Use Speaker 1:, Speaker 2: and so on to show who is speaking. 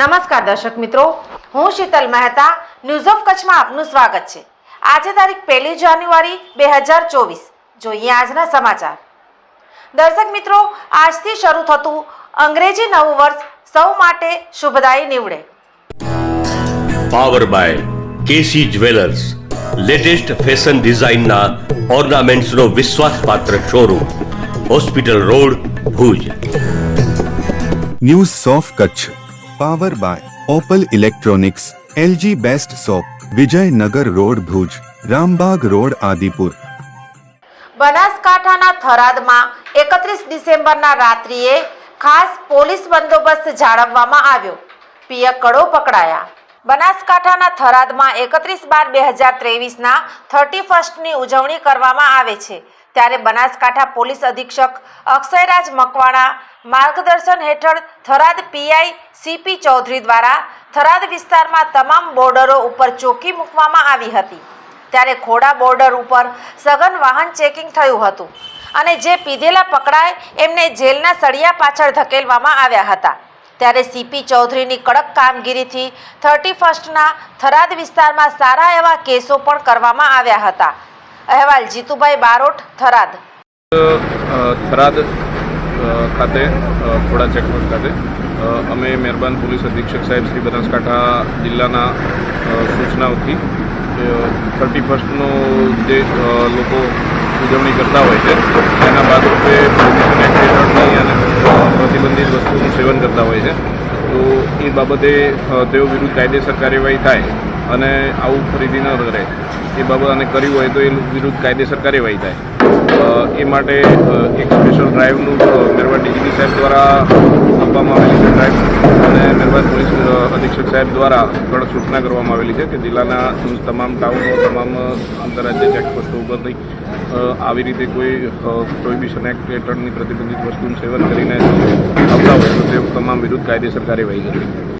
Speaker 1: નમસ્કાર દર્શક મિત્રો હું શીતલ મહેતા ન્યૂઝ ઓફ કચ્છમાં આપનું સ્વાગત છે. આજે તારીખ પહેલી જાન્યુઆરી બે હજાર ચોવીસ. જોઈએ આજના સમાચાર. દર્શક મિત્રો આજથી શરૂ થતું અંગ્રેજી નવું વર્ષ સૌ માટે શુભદાયી નીવડે.
Speaker 2: Power by KC jewellers latest fashion ડિઝાઇનના ઓર્નામેન્ટ્સનો વિશ્વાસપાત્ર showroom hospital road Bhuj.
Speaker 3: News of Kutch power by Opal electronics LG best shop Vijaynagar road Bhuj Rambagh road Adipur
Speaker 1: બનાસકાંઠાના થરાદમાં એકત્રીસ ડિસેમ્બરના રાત્રિએ ખાસ પોલીસ બંદોબસ્ત જાળવવામાં આવ્યો. પિયકડો પકડાયા. બનાસકાંઠાના થરાદમાં એકત્રીસ બાર બે હજાર ત્રેવીસના થર્ટી ફર્સ્ટની ઉજવણી કરવામાં આવે છે. ત્યારે બનાસકાંઠા પોલીસ અધિક્ષક અક્ષયરાજ મકવાણા માર્ગદર્શન હેઠળ થરાદ પીઆઈ સીપી ચૌધરી દ્વારા થરાદ વિસ્તારમાં તમામ બોર્ડરો ઉપર ચોકી મૂકવામાં આવી હતી. ત્યારે ખોડા બોર્ડર ઉપર સઘન વાહન ચેકિંગ થયું હતું અને જે પીધેલા પકડાય એમને જેલના સળિયા પાછળ ધકેલવામાં આવ્યા હતા. ત્યારે સીપી ચૌધરીની કડક કામગીરીથી થર્ટી ફર્સ્ટના થરાદ વિસ્તારમાં સારા એવા કેસો પણ કરવામાં આવ્યા હતા. અહેવાલ, જીતુભાઈ બારોટ, થરાદ.
Speaker 4: થરાદ ખાતે ખોડા ચેકપોસ્ટ ખાતે. અમે મહેરબાન પોલીસ અધિક્ષક સાહેબ શ્રી બનાસકાંઠા જિલ્લાના સૂચનાઓથી થર્ટી ફર્સ્ટનો જે લોકો ઉજવણી કરતા હોય છે એના ભાગરૂપે અને પ્રતિબંધિત વસ્તુનું સેવન કરતા હોય છે. તો એ બાબતે તેઓ વિરુદ્ધ કાયદેસર કાર્યવાહી થાય અને આવું ફરીથી ન કરે એ બાબત અને કર્યું હોય તો એ વિરુદ્ધ કાયદેસર કાર્યવાહી થાય. એ માટે એક સ્પેશિયલ ડ્રાઈવનું મહેરબાન ડીજીપી સાહેબ દ્વારા આપવામાં આવેલી છે ડ્રાઈવ અને મહેરબાન પોલીસ અધિક્ષક સાહેબ દ્વારા કડક સૂચના કરવામાં આવેલી છે કે જિલ્લાના તમામ ટાઉનો તમામ આંતરરાજ્ય ચેકપોસ્ટો ઉપરથી અ, આવી રીતે કોઈ પ્રોહિબિશન એક્ટ હેઠળની પ્રતિબંધિત વસ્તુનું સેવન કરીને આવતા હોય તો તે તમામ વિરુદ્ધ કાયદેસર કાર્યવાહી કરવી